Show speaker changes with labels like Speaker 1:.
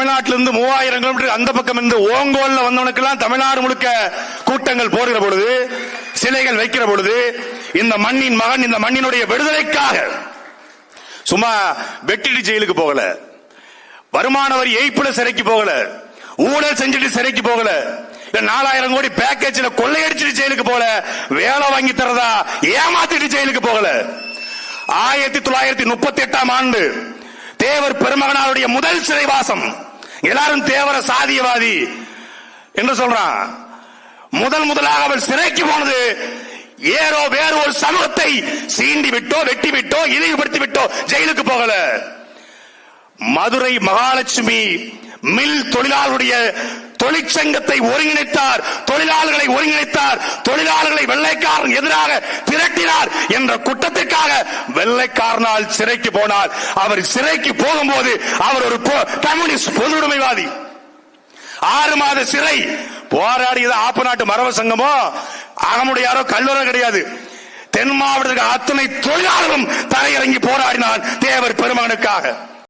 Speaker 1: தமிழ்நாட்டிலிருந்து மூவாயிரம் கிலோமீட்டர் அந்த பக்கம் இருந்து ஓங்கோல்ல வந்தவனுக்கெல்லாம் தமிழ்நாடு முழுக்க கூட்டங்கள் போடுகிற பொழுது சிலைகள் வைக்கிற பொழுது இந்த மண்ணின் மகன் இந்த மண்ணினுடைய விடுதலைக்காக சும்மா வெட்டிட்டு ஜெயிலுக்கு போகல. வருமான வரி ஏய்ப்புல சிறைக்கு போகல. ஊழல் செஞ்சுட்டு சிறைக்கு போகல. நாலாயிரம் கோடி பேக்கேஜ்ல கொள்ளையடிச்சிட்டு ஜெயிலுக்கு போகல. வேலை வாங்கி தரதா ஏமாத்திட்டு ஜெயிலுக்கு போகல. ஆயிரத்தி தொள்ளாயிரத்தி முப்பத்தி எட்டாம் ஆண்டு தேவர் பெருமகனாருடைய முதல் சிறைவாசம். எல்லாரும் தேவர சாதியவாதி என்று சொல்றான். முதல் முதலாக அவர் சிறைக்கு போனது ஏறோ வேறு ஒரு சமூகத்தை சீண்டி விட்டோ வெட்டி விட்டோ இழிவுபடுத்தி விட்டோ ஜெயிலுக்கு போகல. மதுரை மகாலட்சுமி மில் தொழிலாளருடைய தொழிற்சங்கத்தை ஒருங்கிணைத்தார் தொழிலாளர்களை ஒருங்கிணைத்தார் தொழிலாளர்களை வெள்ளைக்காரன் எதிராக திரட்டினார் என்ற குற்றத்திற்காக வெள்ளைக்காரனால் சிறைக்கு போனார். அவர் சிறைக்கு போகும்போது அவர் ஒரு கம்யூனிஸ்ட் பொதுவுடைமைவாதி. ஆறு மாத சிறை. போராடியது ஆப்ப நாட்டு மரபு சங்கமோ? அகமுடையாரோ? கல்லூரோ கிடையாது. தென் மாவட்டத்துக்கு அத்தனை தொழிலாளர்களும் தரையிறங்கி போராடினான் தேவர் பெருமகனுக்காக.